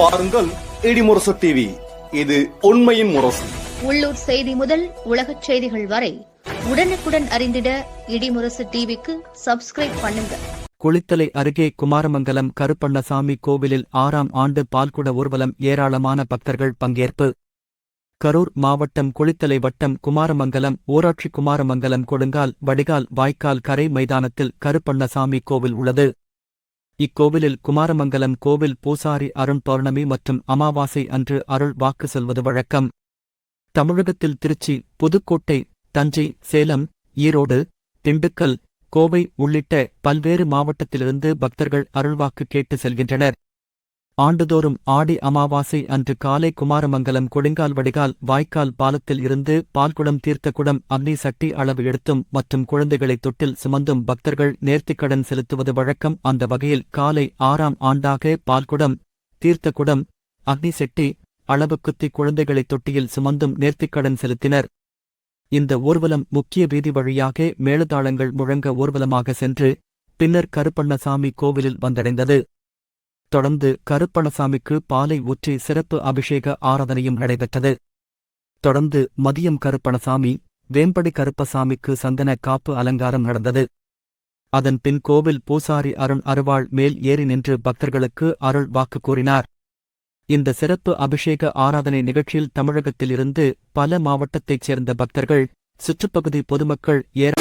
பாருங்கள் இடிமுரசு டிவி இது உண்மையின் முரசு. உள்ளூர் செய்தி முதல் உலகச் செய்திகள் வரை உடனுக்குடன் அறிந்திட இடிமுரசு டிவிக்கு சப்ஸ்கிரைப் பண்ணுங்க. குளித்தலை அருகே குமாரமங்கலம் கருப்பண்ணசாமி கோவிலில் ஆறாம் ஆண்டு பால்குட ஊர்வலம் ஏராளமான பக்தர்கள் பங்கேற்பு. கரூர் மாவட்டம் குளித்தலை வட்டம் குமாரமங்கலம் ஊராட்சி குமாரமங்கலம் கொடுங்கால் வடிகால் வாய்க்கால் கரை மைதானத்தில் கருப்பண்ணசாமி கோவில் உள்ளது. இக்கோவிலில் குமாரமங்கலம் கோவில் பூசாரி அருண் பௌர்ணமி மற்றும் அமாவாசை அன்று அருள் வாக்கு செல்வது வழக்கம். தமிழகத்தில் திருச்சி புதுக்கோட்டை தஞ்சை சேலம் ஈரோடு திண்டுக்கல் கோவை உள்ளிட்ட பல்வேறு மாவட்டத்திலிருந்து பக்தர்கள் அருள்வாக்கு கேட்டு செல்கின்றனர். ஆண்டுதோறும் ஆடி அமாவாசை அன்று காலை குமாரமங்கலம் கொடுங்கால் வடிகால் வாய்க்கால் பாலத்தில் இருந்து பால்குடம் தீர்த்தக்குடம் அக்னி சட்டி அளவு எடுத்தும் மற்றும் குழந்தைகளை தொட்டில் சுமந்தும் பக்தர்கள் நேர்த்திக்கடன் செலுத்துவது வழக்கம். அந்த வகையில் காலை ஆறாம் ஆண்டாக பால்குடம் தீர்த்தக்குடம் அக்னி செட்டி அளவு குத்தி குழந்தைகளை தொட்டியில் சுமந்தும் நேர்த்திக்கடன் செலுத்தினர். இந்த ஊர்வலம் முக்கிய வீதி வழியாக மேளதாளங்கள் முழங்க ஊர்வலமாக சென்று பின்னர் கருப்பண்ணசாமி கோவிலில் வந்தடைந்தது. தொடர்ந்து கருப்பணசாமிக்கு பாலை ஊற்றி சிறப்பு அபிஷேக ஆராதனையும் நடைபெற்றது. தொடர்ந்து மதியம் கருப்பணசாமி வேம்படி கருப்பசாமிக்கு சந்தன காப்பு அலங்காரம் நடந்தது. அதன் பின் கோவில் பூசாரி அருண் அருவாள் மேல் ஏறி நின்று பக்தர்களுக்கு அருள் வாக்கு கூறினார். இந்த சிறப்பு அபிஷேக ஆராதனை நிகழ்ச்சியில் தமிழகத்திலிருந்து பல மாவட்டத்தைச் சேர்ந்த பக்தர்கள் சுற்றுப்பகுதி பொதுமக்கள் ஏற